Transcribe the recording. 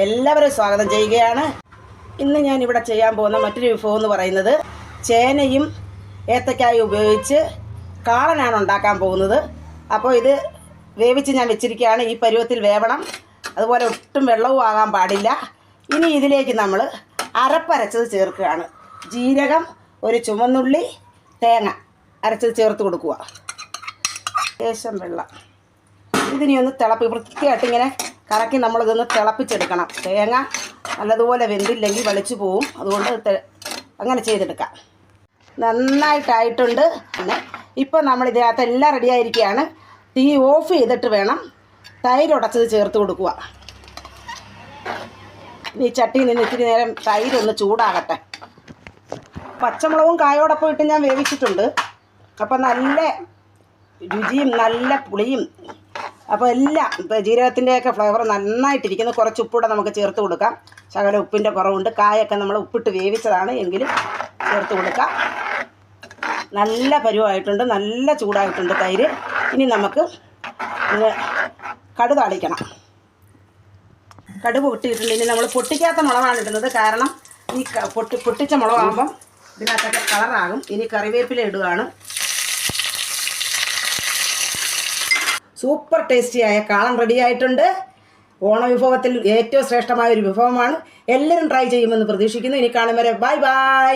എല്ലാവരും സ്വാഗതം ചെയ്യുകയാണ്. ഇന്ന് ഞാൻ ഇവിടെ ചെയ്യാൻ പോകുന്ന മറ്റൊരു വിഭവം എന്ന് പറയുന്നത് ചേനയും ഏത്തക്കായും ഉപയോഗിച്ച് കാളനാണ് ഉണ്ടാക്കാൻ പോകുന്നത്. അപ്പോൾ ഇത് വേവിച്ച് ഞാൻ വെച്ചിരിക്കുകയാണ്. ഈ പരുവത്തിൽ വേവണം. അതുപോലെ ഒട്ടും വെള്ളവും ആകാൻ പാടില്ല. ഇനി ഇതിലേക്ക് നമ്മൾ അരപ്പരച്ചത് ചേർക്കുകയാണ്. ജീരകം ഒരു ചുമന്നുള്ളി തേങ്ങ അരച്ചത് ചേർത്ത് കൊടുക്കുക. ശേഷം വെള്ളം. ഇതിനെ ഒന്ന് തിളപ്പി വൃത്തിയായിട്ട് ഇങ്ങനെ കറക്കി നമ്മളിതൊന്ന് തിളപ്പിച്ചെടുക്കണം. തേങ്ങ നല്ലതുപോലെ വെന്തില്ലെങ്കിൽ വെളിച്ചു പോവും. അതുകൊണ്ട് അങ്ങനെ ചെയ്തെടുക്കാം. നന്നായിട്ടായിട്ടുണ്ട്. പിന്നെ ഇപ്പം നമ്മൾ ഇതിനകത്ത് എല്ലാം റെഡി ആയിരിക്കുകയാണ്. തീ ഓഫ് ചെയ്തിട്ട് വേണം തൈര് ഉടച്ചത് ചേർത്ത് കൊടുക്കുക. ഈ ചട്ടിയിൽ നിന്ന് ഇത്തിരി നേരം തൈരൊന്ന് ചൂടാകട്ടെ. പച്ചമുളകും കായോടൊപ്പം ഇട്ട് ഞാൻ വേവിച്ചിട്ടുണ്ട്. അപ്പം നല്ല രുചിയും നല്ല പുളിയും അപ്പോൾ എല്ലാം ഇപ്പോൾ ജീരകത്തിന്റെയൊക്കെ ഫ്ലേവർ നന്നായിട്ടിരിക്കുന്നു. കുറച്ച് ഉപ്പൂടെ നമുക്ക് ചേർത്ത് കൊടുക്കാം. ശകല ഉപ്പിന്റെ കുറവുണ്ട്. കായൊക്കെ നമ്മൾ ഉപ്പിട്ട് വേവിച്ചതാണ് എങ്കിലും ചേർത്ത് കൊടുക്കാം. നല്ല പരുവായിട്ടുണ്ട്. നല്ല ചൂടായിട്ടുണ്ട് തൈര്. ഇനി നമുക്ക് ഇത് കടുക് താളിക്കണം. കടുക് പൊട്ടിയിട്ടുണ്ട്. ഇനി നമ്മൾ പൊട്ടിക്കാത്ത മുളകാണ് ഇടുന്നത്. കാരണം ഈ പൊട്ടി പൊട്ടിച്ച മുളകാകുമ്പം ഇതിനകത്തൊക്കെ കളറാകും ഇനി കറിവേപ്പില ഇടുകയാണ്. സൂപ്പർ ടേസ്റ്റിയായ കാളൻ റെഡി ആയിട്ടുണ്ട്. ഓണ വിഭവത്തിൽ ഏറ്റവും ശ്രേഷ്ഠമായ ഒരു വിഭവമാണ്. എല്ലാവരും ട്രൈ ചെയ്യുമെന്ന് പ്രതീക്ഷിക്കുന്നു. ഇനി കാണും വരെ. Bye bye